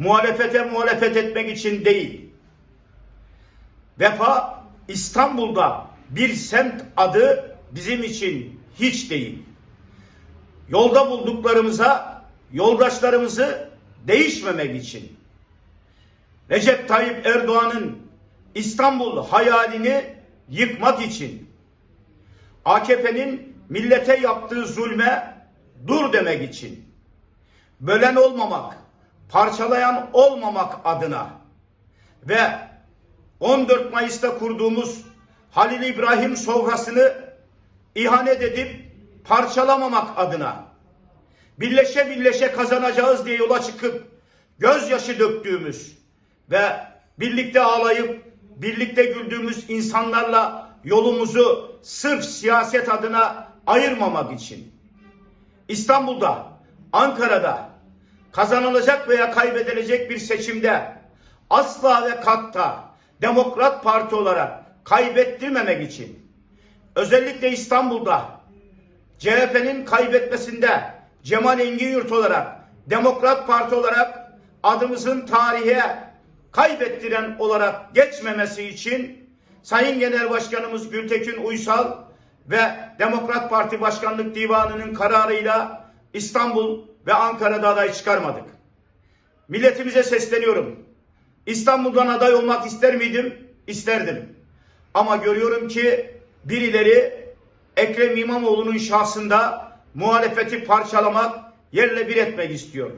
muhalefete muhalefet etmek için değil. Vefa İstanbul'da bir semt adı bizim için hiç değil. Yolda bulduklarımıza yoldaşlarımızı değişmemek için. Recep Tayyip Erdoğan'ın İstanbul hayalini yıkmak için. AKP'nin millete yaptığı zulme dur demek için. Bölen olmamak, parçalayan olmamak adına ve 14 Mayıs'ta kurduğumuz Halil İbrahim sofrasını ihanet edip parçalamamak adına birleşe birleşe kazanacağız diye yola çıkıp gözyaşı döktüğümüz ve birlikte ağlayıp birlikte güldüğümüz insanlarla yolumuzu sırf siyaset adına ayırmamak için İstanbul'da, Ankara'da kazanılacak veya kaybedilecek bir seçimde asla ve katta Demokrat Parti olarak kaybettirmemek için özellikle İstanbul'da CHP'nin kaybetmesinde Cemal Engin olarak Demokrat Parti olarak adımızın tarihe kaybettiren olarak geçmemesi için Sayın Genel Başkanımız Gültekin Uysal ve Demokrat Parti Başkanlık Divanı'nın kararıyla İstanbul ve Ankara'da aday çıkarmadık. Milletimize sesleniyorum. İstanbul'dan aday olmak ister miydim? İsterdim. Ama görüyorum ki birileri Ekrem İmamoğlu'nun şahsında muhalefeti parçalamak, yerle bir etmek istiyor.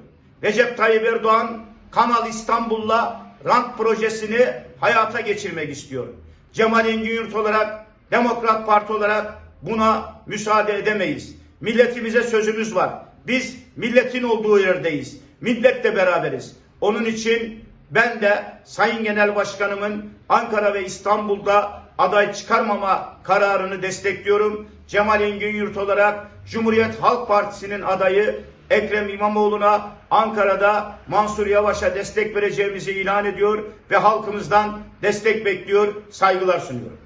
Recep Tayyip Erdoğan Kanal İstanbul'la rant projesini hayata geçirmek istiyor. Cemal Engin olarak, Demokrat Parti olarak buna müsaade edemeyiz. Milletimize sözümüz var. Biz milletin olduğu yerdeyiz. Milletle beraberiz. Onun için ben de Sayın Genel Başkanımın Ankara ve İstanbul'da aday çıkarmama kararını destekliyorum. Cemal Engin Yurt olarak Cumhuriyet Halk Partisi'nin adayı Ekrem İmamoğlu'na Ankara'da Mansur Yavaş'a destek vereceğimizi ilan ediyor ve halkımızdan destek bekliyor, saygılar sunuyorum.